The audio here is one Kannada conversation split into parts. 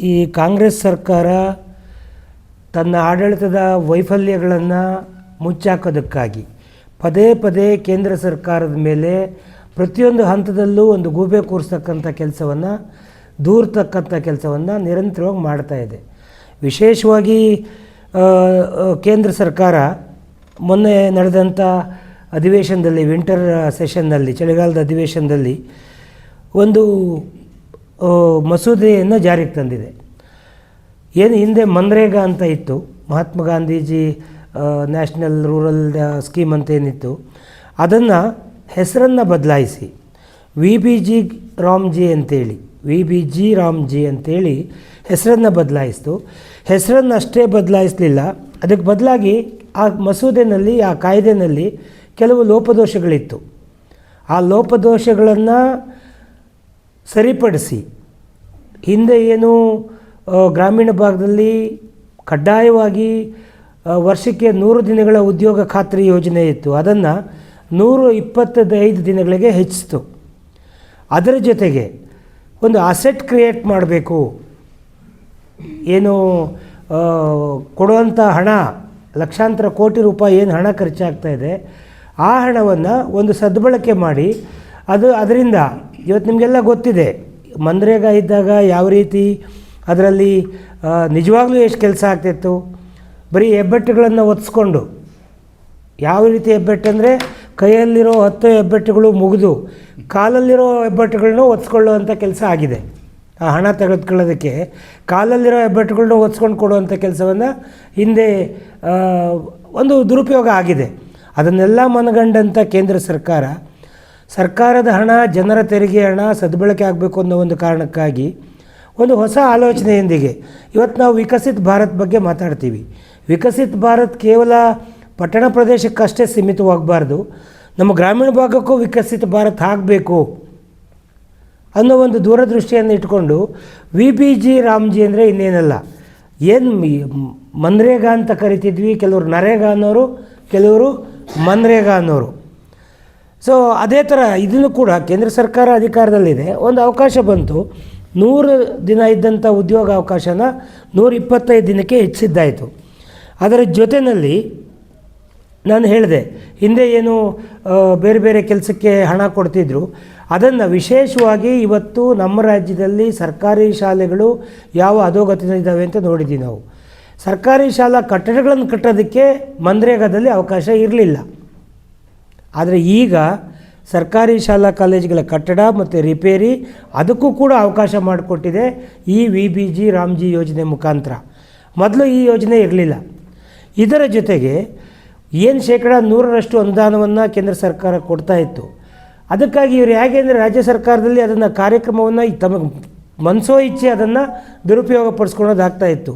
ಈ ಕಾಂಗ್ರೆಸ್ ಸರ್ಕಾರ ತನ್ನ ಆಡಳಿತದ ವೈಫಲ್ಯಗಳನ್ನು ಮುಚ್ಚಾಕೋದಕ್ಕಾಗಿ ಪದೇ ಪದೇ ಕೇಂದ್ರ ಸರ್ಕಾರದ ಮೇಲೆ ಪ್ರತಿಯೊಂದು ಹಂತದಲ್ಲೂ ಒಂದು ಗೂಬೆ ಕೂರಿಸ್ತಕ್ಕಂಥ ಕೆಲಸವನ್ನು, ದೂರ್ತಕ್ಕಂಥ ಕೆಲಸವನ್ನು ನಿರಂತರವಾಗಿ ಮಾಡ್ತಾ ಇದೆ. ವಿಶೇಷವಾಗಿ ಕೇಂದ್ರ ಸರ್ಕಾರ ಮೊನ್ನೆ ನಡೆದಂಥ ಅಧಿವೇಶನದಲ್ಲಿ, ವಿಂಟರ್ ಸೆಷನ್ನಲ್ಲಿ, ಚಳಿಗಾಲದ ಅಧಿವೇಶನದಲ್ಲಿ ಒಂದು ಮಸೂದೆಯನ್ನು ಜಾರಿಗೆ ತಂದಿದೆ. ಏನು ಹಿಂದೆ ಮನ್ರೇಗಾ ಅಂತ ಇತ್ತು, Mahatma Gandhiji national rural scheme ಅಂತ ಏನಿತ್ತು, ಅದನ್ನು ಹೆಸರನ್ನು ಬದಲಾಯಿಸಿ ವಿ ಬಿ ಜಿ ರಾಮ್ಜಿ ಅಂತೇಳಿ ವಿ ಬಿ ಜಿ ರಾಮ್ಜಿ ಅಂತೇಳಿ ಹೆಸರನ್ನು ಬದಲಾಯಿಸ್ತು. ಹೆಸರನ್ನು ಅಷ್ಟೇ ಬದಲಾಯಿಸಲಿಲ್ಲ, ಅದಕ್ಕೆ ಬದಲಾಗಿ ಆ ಮಸೂದೆನಲ್ಲಿ, ಆ ಕಾಯ್ದೆನಲ್ಲಿ ಕೆಲವು ಲೋಪದೋಷಗಳಿತ್ತು. ಆ ಲೋಪದೋಷಗಳನ್ನು ಸರಿಪಡಿಸಿ. ಹಿಂದೆ ಏನು ಗ್ರಾಮೀಣ ಭಾಗದಲ್ಲಿ ಕಡ್ಡಾಯವಾಗಿ ವರ್ಷಕ್ಕೆ ನೂರು ದಿನಗಳ ಉದ್ಯೋಗ ಖಾತ್ರಿ ಯೋಜನೆ ಇತ್ತು. ಅದನ್ನು ನೂರು ಇಪ್ಪತ್ತೈದು ದಿನಗಳಿಗೆ ಹೆಚ್ಚಿಸ್ತು. ಅದರ ಜೊತೆಗೆ ಒಂದು ಅಸೆಟ್ ಕ್ರಿಯೇಟ್ ಮಾಡಬೇಕು. ಏನು ಕೊಡುವಂಥ ಹಣ, ಲಕ್ಷಾಂತರ ಕೋಟಿ ರೂಪಾಯಿ ಏನು ಹಣ ಖರ್ಚಾಗ್ತಾ ಇದೆ, ಆ ಹಣವನ್ನು ಒಂದು ಸದ್ಬಳಕೆ ಮಾಡಿ, ಅದು ಅದರಿಂದ ಇವತ್ತು ನಿಮಗೆಲ್ಲ ಗೊತ್ತಿದೆ. ಮನ್ರೇಗಾ ಇದ್ದಾಗ ಯಾವ ರೀತಿ ಅದರಲ್ಲಿ ನಿಜವಾಗ್ಲೂ ಎಷ್ಟು ಕೆಲಸ ಆಗ್ತಿತ್ತು. ಬರೀ ಹೆಬ್ಬೆಟ್ಟುಗಳನ್ನು ಒತ್ಸ್ಕೊಂಡು. ಯಾವ ರೀತಿ ಹೆಬ್ಬೆಟ್ಟಂದರೆ, ಕೈಯಲ್ಲಿರೋ ಹತ್ತು ಹೆಬ್ಬೆಟ್ಟುಗಳು ಮುಗಿದು, ಕಾಲಲ್ಲಿರೋ ಹೆಬ್ಬೆಟ್ಟುಗಳನ್ನ ಒತ್ಸ್ಕೊಳ್ಳುವಂಥ ಕೆಲಸ ಆಗಿದೆ. ಆ ಹಣ ತೆಗೆದುಕೊಳ್ಳೋದಕ್ಕೆ ಕಾಲಲ್ಲಿರೋ ಹೆಬ್ಬೆಟ್ಟುಗಳನ್ನ ಒತ್ಸ್ಕೊಂಡು ಕೊಡುವಂಥ ಕೆಲಸವನ್ನು ಹಿಂದೆ ಒಂದು ದುರುಪಯೋಗ ಆಗಿದೆ. ಅದನ್ನೆಲ್ಲ ಮನಗಂಡಂಥ ಕೇಂದ್ರ ಸರ್ಕಾರ ಸರ್ಕಾರದ ಹಣ, ಜನರ ತೆರಿಗೆ ಹಣ ಸದ್ಬಳಕೆ ಆಗಬೇಕು ಅನ್ನೋ ಒಂದು ಕಾರಣಕ್ಕಾಗಿ ಒಂದು ಹೊಸ ಆಲೋಚನೆಯೊಂದಿಗೆ ಇವತ್ತು ನಾವು ವಿಕಸಿತ ಭಾರತ್ ಬಗ್ಗೆ ಮಾತಾಡ್ತೀವಿ. ವಿಕಸಿತ ಭಾರತ್ ಕೇವಲ ಪಟ್ಟಣ ಪ್ರದೇಶಕ್ಕಷ್ಟೇ ಸೀಮಿತವಾಗಬಾರ್ದು. ನಮ್ಮ ಗ್ರಾಮೀಣ ಭಾಗಕ್ಕೂ ವಿಕಸಿತ ಭಾರತ್ ಆಗಬೇಕು ಅನ್ನೋ ಒಂದು ದೂರದೃಷ್ಟಿಯನ್ನು ಇಟ್ಕೊಂಡು ವಿ ಬಿ ಜಿ ರಾಮ್ಜಿ ಅಂದರೆ ಇನ್ನೇನಲ್ಲ. ಏನು ಮನ್ರೇಗಾ ಅಂತ ಕರಿತಿದ್ವಿ, ಕೆಲವರು ನರೇಗಾ ಅನ್ನೋರು, ಕೆಲವರು ಮನ್ರೇಗಾ ಅನ್ನೋರು. ಸೊ ಅದೇ ಥರ ಇದನ್ನು ಕೂಡ ಕೇಂದ್ರ ಸರ್ಕಾರ ಅಧಿಕಾರದಲ್ಲಿದೆ. ಒಂದು ಅವಕಾಶ ಬಂತು. ನೂರು ದಿನ ಇದ್ದಂಥ ಉದ್ಯೋಗ ಅವಕಾಶನ ನೂರ ಇಪ್ಪತ್ತೈದು ದಿನಕ್ಕೆ ಹೆಚ್ಚಿದ್ದಾಯಿತು. ಅದರ ಜೊತೆಯಲ್ಲಿ ನಾನು ಹೇಳಿದೆ, ಹಿಂದೆ ಏನು ಬೇರೆ ಬೇರೆ ಕೆಲಸಕ್ಕೆ ಹಣ ಕೊಡ್ತಿದ್ರು. ಅದನ್ನು ವಿಶೇಷವಾಗಿ ಇವತ್ತು ನಮ್ಮ ರಾಜ್ಯದಲ್ಲಿ ಸರ್ಕಾರಿ ಶಾಲೆಗಳು ಯಾವ ಅಧೋಗತಿಯಲ್ಲಿದ್ದಾವೆ ಅಂತ ನೋಡಿದ್ದೀವಿ ನಾವು. ಸರ್ಕಾರಿ ಶಾಲಾ ಕಟ್ಟಡಗಳನ್ನು ಕಟ್ಟೋದಕ್ಕೆ ಮನ್ರೇಗಾದಲ್ಲಿ ಅವಕಾಶ ಇರಲಿಲ್ಲ. ಆದರೆ ಈಗ ಸರ್ಕಾರಿ ಶಾಲಾ ಕಾಲೇಜುಗಳ ಕಟ್ಟಡ ಮತ್ತು ರಿಪೇರಿ ಅದಕ್ಕೂ ಕೂಡ ಅವಕಾಶ ಮಾಡಿಕೊಟ್ಟಿದೆ ಈ ವಿ ಬಿ ಜಿ ರಾಮ್ಜಿ ಯೋಜನೆ ಮುಖಾಂತರ. ಮೊದಲು ಈ ಯೋಜನೆ ಇರಲಿಲ್ಲ. ಇದರ ಜೊತೆಗೆ ಏನು ಶೇಕಡ ನೂರರಷ್ಟು ಅನುದಾನವನ್ನು ಕೇಂದ್ರ ಸರ್ಕಾರ ಕೊಡ್ತಾ ಇತ್ತು. ಅದಕ್ಕಾಗಿ ಇವರು ಹೇಗೆ ಅಂದರೆ ರಾಜ್ಯ ಸರ್ಕಾರದಲ್ಲಿ ಅದನ್ನು ಕಾರ್ಯಕ್ರಮವನ್ನು ತಮಗೆ ಮನಸೋ ಇಚ್ಛೆ ಅದನ್ನು ದುರುಪಯೋಗ ಪಡಿಸ್ಕೊಳ್ಳೋದಾಗ್ತಾ ಇತ್ತು.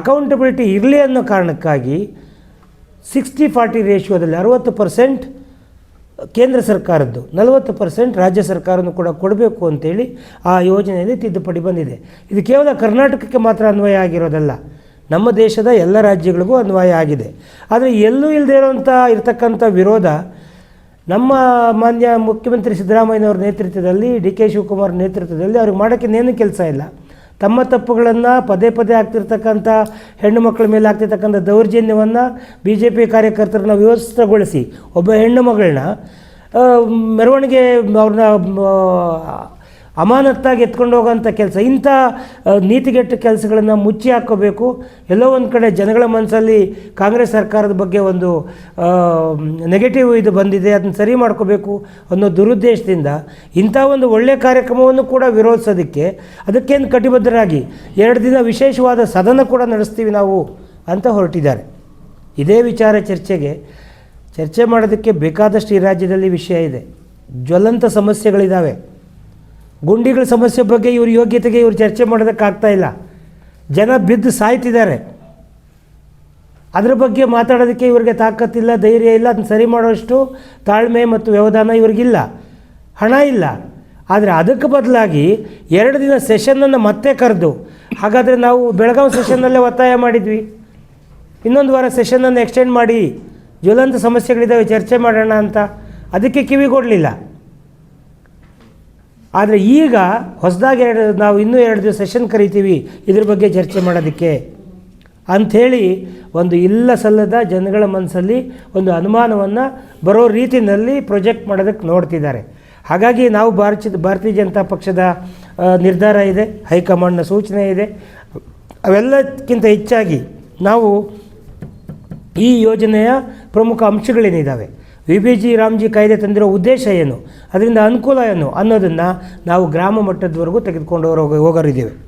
ಅಕೌಂಟಬಿಲಿಟಿ ಇರಲಿ ಅನ್ನೋ ಕಾರಣಕ್ಕಾಗಿ ಸಿಕ್ಸ್ಟಿ ಫಾರ್ಟಿ ರೇಷಿಯೋದಲ್ಲಿ ಅರುವತ್ತು ಪರ್ಸೆಂಟ್ ಕೇಂದ್ರ ಸರ್ಕಾರದ್ದು, ನಲವತ್ತು ಪರ್ಸೆಂಟ್ ರಾಜ್ಯ ಸರ್ಕಾರವನ್ನು ಕೂಡ ಕೊಡಬೇಕು ಅಂತೇಳಿ ಆ ಯೋಜನೆಯಲ್ಲಿ ತಿದ್ದುಪಡಿ ಬಂದಿದೆ. ಇದು ಕೇವಲ ಕರ್ನಾಟಕಕ್ಕೆ ಮಾತ್ರ ಅನ್ವಯ ಆಗಿರೋದಲ್ಲ, ನಮ್ಮ ದೇಶದ ಎಲ್ಲ ರಾಜ್ಯಗಳಿಗೂ ಅನ್ವಯ ಆಗಿದೆ. ಆದರೆ ಎಲ್ಲೂ ಇಲ್ಲದೆ ಇರೋಂಥ ಇರತಕ್ಕಂಥ ವಿರೋಧ ನಮ್ಮ ಮಾನ್ಯ ಮುಖ್ಯಮಂತ್ರಿ ಸಿದ್ದರಾಮಯ್ಯನವ್ರ ನೇತೃತ್ವದಲ್ಲಿ, ಡಿ ಕೆ ಶಿವಕುಮಾರ್ ನೇತೃತ್ವದಲ್ಲಿ ಅವ್ರಿಗೆ ಮಾಡೋಕ್ಕೆ ಇನ್ನೇನು ಕೆಲಸ ಇಲ್ಲ. ತಮ್ಮ ತಪ್ಪುಗಳನ್ನು ಪದೇ ಪದೇ ಆಗ್ತಿರ್ತಕ್ಕಂಥ ಹೆಣ್ಣು ಮಕ್ಕಳ ಮೇಲೆ ಆಗ್ತಿರ್ತಕ್ಕಂಥ ದೌರ್ಜನ್ಯವನ್ನು ಬಿ ಜೆ ಪಿ ಕಾರ್ಯಕರ್ತರನ್ನ ವ್ಯವಸ್ಥೆಗೊಳಿಸಿ ಒಬ್ಬ ಹೆಣ್ಣು ಮಗಳನ್ನ ಮೆರವಣಿಗೆ ಅವ್ರನ್ನ ಅಮಾನತ್ತಾಗಿ ಎತ್ಕೊಂಡು ಹೋಗೋಂಥ ಕೆಲಸ. ಇಂಥ ನೀತಿಗೆಟ್ಟ ಕೆಲಸಗಳನ್ನು ಮುಚ್ಚಿ ಹಾಕೋಬೇಕು. ಎಲ್ಲೋ ಒಂದು ಕಡೆ ಜನಗಳ ಮನಸ್ಸಲ್ಲಿ ಕಾಂಗ್ರೆಸ್ ಸರ್ಕಾರದ ಬಗ್ಗೆ ಒಂದು ನೆಗೆಟಿವ್ ಇದು ಬಂದಿದೆ, ಅದನ್ನು ಸರಿ ಮಾಡ್ಕೋಬೇಕು ಅನ್ನೋ ದುರುದ್ದೇಶದಿಂದ ಇಂಥ ಒಂದು ಒಳ್ಳೆಯ ಕಾರ್ಯಕ್ರಮವನ್ನು ಕೂಡ ವಿರೋಧಿಸೋದಕ್ಕೆ ಅದಕ್ಕೇನು ಕಟಿಬದ್ಧರಾಗಿ ಎರಡು ದಿನ ವಿಶೇಷವಾದ ಸದನ ಕೂಡ ನಡೆಸ್ತೀವಿ ನಾವು ಅಂತ ಹೊರಟಿದ್ದಾರೆ. ಇದೇ ವಿಚಾರ ಚರ್ಚೆಗೆ. ಚರ್ಚೆ ಮಾಡೋದಕ್ಕೆ ಬೇಕಾದಷ್ಟು ಈ ರಾಜ್ಯದಲ್ಲಿ ವಿಷಯ ಇದೆ. ಜ್ವಲಂತ ಸಮಸ್ಯೆಗಳಿದ್ದಾವೆ ಗುಂಡಿಗಳ ಸಮಸ್ಯೆ ಬಗ್ಗೆ ಇವ್ರ ಯೋಗ್ಯತೆಗೆ ಇವರು ಚರ್ಚೆ ಮಾಡೋದಕ್ಕಾಗ್ತಾ ಇಲ್ಲ. ಜನ ಬಿದ್ದು ಸಾಯ್ತಿದ್ದಾರೆ. ಅದ್ರ ಬಗ್ಗೆ ಮಾತಾಡೋದಕ್ಕೆ ಇವ್ರಿಗೆ ತಾಕತ್ತಿಲ್ಲ, ಧೈರ್ಯ ಇಲ್ಲ, ಅದನ್ನ ಸರಿ ಮಾಡೋಷ್ಟು ತಾಳ್ಮೆ ಮತ್ತು ವ್ಯವಧಾನ ಇವ್ರಿಗಿಲ್ಲ. ಹಣ ಇಲ್ಲ. ಆದರೆ ಅದಕ್ಕೆ ಬದಲಾಗಿ ಎರಡು ದಿನ ಸೆಷನ್ನನ್ನು ಮತ್ತೆ ಕರೆದು, ಹಾಗಾದರೆ ನಾವು ಬೆಳಗಾವಿ ಸೆಷನ್ನಲ್ಲೇ ಒತ್ತಾಯ ಮಾಡಿದ್ವಿ. ಇನ್ನೊಂದು ವಾರ ಸೆಷನನ್ನು ಎಕ್ಸ್ಟೆಂಡ್ ಮಾಡಿ, ಜ್ವಲಂತ ಸಮಸ್ಯೆಗಳಿದ್ದಾವೆ ಚರ್ಚೆ ಮಾಡೋಣ ಅಂತ. ಅದಕ್ಕೆ ಕಿವಿಗೊಡಲಿಲ್ಲ. ಆದರೆ ಈಗ ಹೊಸದಾಗಿ ಎರಡು, ನಾವು ಇನ್ನೂ ಎರಡು ದಿವಸ ಸೆಷನ್ ಕರಿತೀವಿ, ಇದ್ರ ಬಗ್ಗೆ ಚರ್ಚೆ ಮಾಡೋದಕ್ಕೆ. ಅಂಥೇಳಿ ಒಂದು ಇಲ್ಲ ಸಲ್ಲದ ಜನಗಳ ಮನಸ್ಸಲ್ಲಿ ಒಂದು ಅನುಮಾನವನ್ನು ಬರೋ ರೀತಿಯಲ್ಲಿ ಪ್ರೊಜೆಕ್ಟ್ ಮಾಡೋದಕ್ಕೆ ನೋಡ್ತಿದ್ದಾರೆ. ಹಾಗಾಗಿ ನಾವು ಭಾರತ ಭಾರತೀಯ ಜನತಾ ಪಕ್ಷದ ನಿರ್ಧಾರ ಇದೆ, ಹೈಕಮಾಂಡ್ನ ಸೂಚನೆ ಇದೆ. ಅವೆಲ್ಲಕ್ಕಿಂತ ಹೆಚ್ಚಾಗಿ ನಾವು ಈ ಯೋಜನೆಯ ಪ್ರಮುಖ ಅಂಶಗಳೇನಿದ್ದಾವೆ ವಿ ಬಿ ಜಿ ರಾಮ್ಜಿ ಕಾಯ್ದೆ ತಂದಿರೋ ಉದ್ದೇಶ ಏನು? ಅದರಿಂದ ಅನುಕೂಲ ಏನು ಅನ್ನೋದನ್ನು ನಾವು ಗ್ರಾಮ ಮಟ್ಟದವರೆಗೂ ತೆಗೆದುಕೊಂಡು ಹೋಗೋ ಹೋಗೋರಿದ್ದೀವಿ.